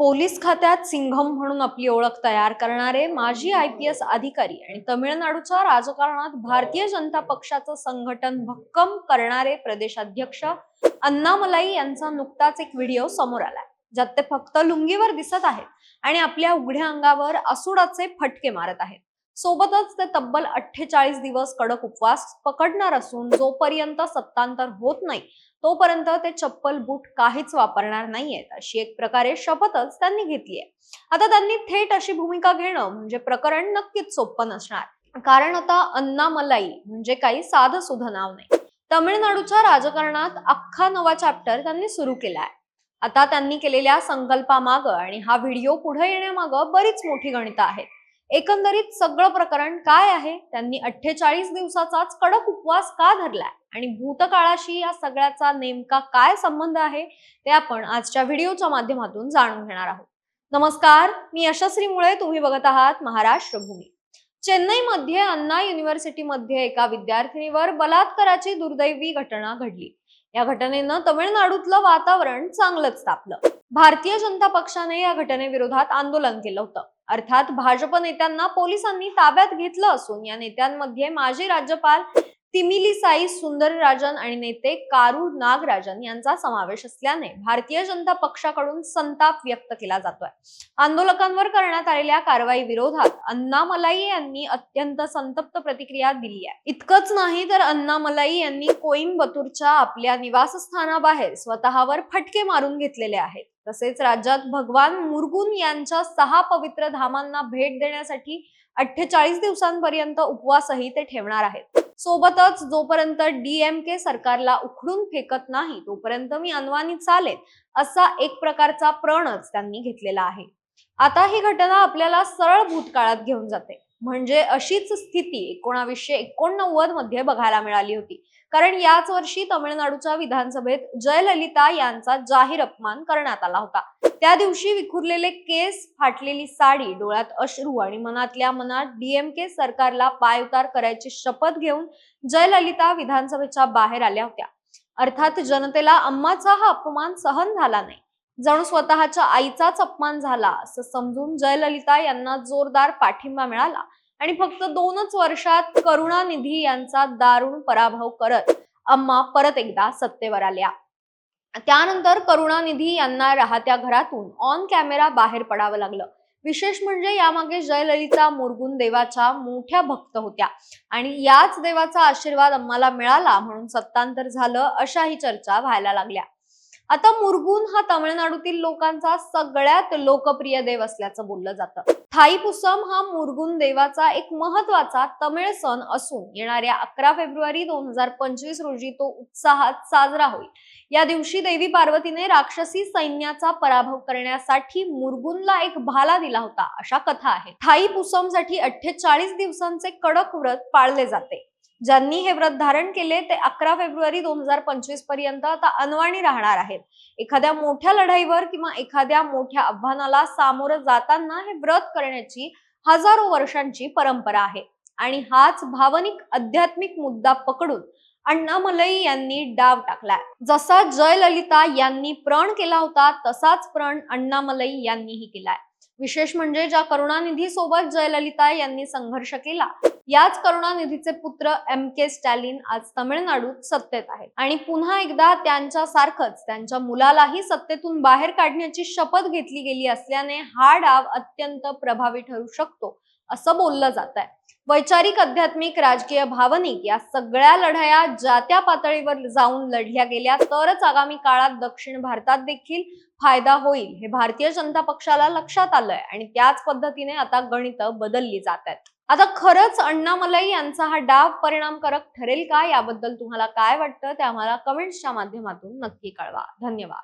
Police खात्यात सिंघम म्हणून आपली ओळख तयार करणारे माजी आय पी एस अधिकारी आणि तमिळनाडूच्या राजकारणात भारतीय जनता पक्षाचं संघटन भक्कम करणारे प्रदेशाध्यक्ष अण्णामलाई यांचा नुकताच एक व्हिडिओ समोर आलाय ज्यात ते फक्त लुंगीवर दिसत आहेत आणि आपल्या उघड्या अंगावर असुडाचे फटके मारत आहेत. सोबतच ते तब्बल अठ्ठेचाळीस दिवस कडक उपवास पकडणार असून जोपर्यंत सत्तांतर होत नाही तोपर्यंत ते चप्पल बूट काहीच वापरणार नाहीयेत अशी एक प्रकारे शपथच त्यांनी घेतली आहे आता त्यांनी थेट अशी भूमिका घेणं म्हणजे प्रकरण नक्कीच सोपं नसणार. कारण आता अन्नामलाई म्हणजे काही साधं सुद्धा नाव नाही. तमिळनाडूच्या राजकारणात अख्खा नवा चॅप्टर त्यांनी सुरू केला आहे आता त्यांनी केलेल्या संकल्पामागं आणि हा व्हिडिओ पुढे येण्यामागं बरीच मोठी गणितं आहेत. एकंदरीत सगळं प्रकरण काय आहे? त्यांनी अठ्ठेचाळीस दिवसाचाच कडक उपवास का धरलाय? आणि भूतकाळाशी या सगळ्याचा नेमका काय संबंध आहे? ते आपण आजच्या व्हिडिओच्या माध्यमातून जाणून घेणार आहोत. नमस्कार मी यशस्वी मुळे. तुम्ही बघत आहात महाराष्ट्र भूमी. चेन्नईमध्ये अण्णा युनिव्हर्सिटीमध्ये एका विद्यार्थिनीवर बलात्काराची दुर्दैवी घटना घडली. या घटनेनं तमिळनाडूतलं वातावरण चांगलंच तापलं. भारतीय जनता पक्षाने या घटनेविरोधात आंदोलन केलं होतं. अर्थात भाजप नेत्यांना पोलिसांनी ताब्यात घेतलं असून या नेत्यांमध्ये माजी राज्यपाल तिमिली साई सुंदरराजन आणि नेते कारू नागराजन यांचा समावेश असल्याने भारतीय जनता पक्षाकडून संताप व्यक्त केला जातोय. आंदोलकांवर करण्यात आलेल्या कारवाई विरोधात अण्णामलाई यांनी अत्यंत संतप्त प्रतिक्रिया दिली आहे. इतकंच नाही तर अण्णामलाई यांनी कोईम्बतूरच्या आपल्या निवासस्थानाबाहेर स्वतःवर फटके मारून घेतलेले आहेत. तसेच राज्यात भगवान मुरगुन यांच्या सहा पवित्र धामांना भेट देण्यासाठी अठ्ठेचाळीस दिवसांपर्यंत उपवासही ते ठेवणार आहेत. सोबतच जोपर्यंत डीएमके सरकारला उखडून फेकत नाही तोपर्यंत मी अनवानी चालेल असा एक प्रकारचा प्रणच त्यांनी घेतलेला आहे. आता ही घटना आपल्याला सरळ भूतकाळात घेऊन जाते. म्हणजे अशीच स्थिती एकोणावीसशे एकोणनव्वदमध्ये बघायला मिळाली होती. कारण याच वर्षी तमिळनाडूच्या विधानसभेत जयललिता यांचा जाहीर अपमान करण्यात आला होता. त्या दिवशी विखुरलेले केस फाटलेली साडी डोळ्यात अश्रू आणि मनातल्या मनात डीएमके सरकारला पायउतार करायची शपथ घेऊन जयललिता विधानसभेच्या बाहेर आल्या होत्या. अर्थात जनतेला अम्माचा हा अपमान सहन झाला नाही. जणू स्वतःच्या आईचाच अपमान झाला असं समजून जयललिता यांना जोरदार पाठिंबा मिळाला. आणि फक्त दोनच वर्षात करुणानिधी यांचा दारुण पराभव करत अम्मा परत एकदा सत्तेवर आल्या. त्यानंतर करुणानिधी यांना राहत्या घरातून ऑन कॅमेरा बाहेर पडावं लागलं. विशेष म्हणजे यामागे जयललिता मुरगुन देवाच्या मोठ्या भक्त होत्या. आणि याच देवाचा आशीर्वाद अम्माला मिळाला म्हणून सत्तांतर झालं अशाही चर्चा व्हायला लागल्या. आता मुर्गुन हा तमिळनाडूतील लोकांचा सगळ्यात लोकप्रिय देव असल्याचं बोललं जातं. थाईपुसम हा मुरगुन देवाचा एक महत्त्वाचा तमिळ सण असून येणाऱ्या अकरा फेब्रुवारी दोन हजार पंचवीस रोजी तो उत्साहात साजरा होईल. या दिवशी देवी पार्वतीने राक्षसी सैन्याचा पराभव करण्यासाठी मुर्गुनला एक भाला दिला होता अशा कथा आहेत. थाईपुसमसाठी अठ्ठेचाळीस दिवसांचे कडक व्रत पाळले जाते. ज्यांनी हे व्रत धारण केले ते अकरा फेब्रुवारी दोन हजार पंचवीसपर्यंत आता अनवाणी राहणार आहेत. एखाद्या मोठ्या लढाईवर किंवा एखाद्या मोठ्या आव्हानाला सामोरं जाताना हे व्रत करण्याची हजारो वर्षांची परंपरा आहे. आणि हाच भावनिक आध्यात्मिक मुद्दा पकडून अण्णामलई यांनी डाव टाकलाय. जसा जयललिता यांनी प्रण केला होता तसाच प्रण अण्णामलई यांनीही केलाय. विशेष म्हणजे ज्या करुणानिधी सोबत जयललिता यांनी संघर्ष केला याच करुणानिधीचे पुत्र एम के स्टॅलिन आज तमिळनाडूत सत्तेत आहेत. आणि पुन्हा एकदा त्यांच्या सारखंच त्यांच्या मुलालाही सत्तेतून बाहेर काढण्याची शपथ घेतली गेली असल्याने हा डाव अत्यंत प्रभावी ठरू शकतो. असं बोललं जात आहे वैचारिक आध्यात्मिक राजकीय भावनिक या सगळ्या लढाया ज्या त्या पातळीवर जाऊन लढल्या गेल्या तरच आगामी काळात दक्षिण भारतात देखील फायदा होईल हे भारतीय जनता पक्षाला लक्षात आलंय आणि त्याच पद्धतीने आता गणित बदलली जात आहेत आता खरंच अण्णामलाई यांचा हा डाव परिणामकारक ठरेल का? याबद्दल तुम्हाला काय वाटतं? ते आम्हाला कमेंट्सच्या माध्यमातून नक्की कळवा. धन्यवाद.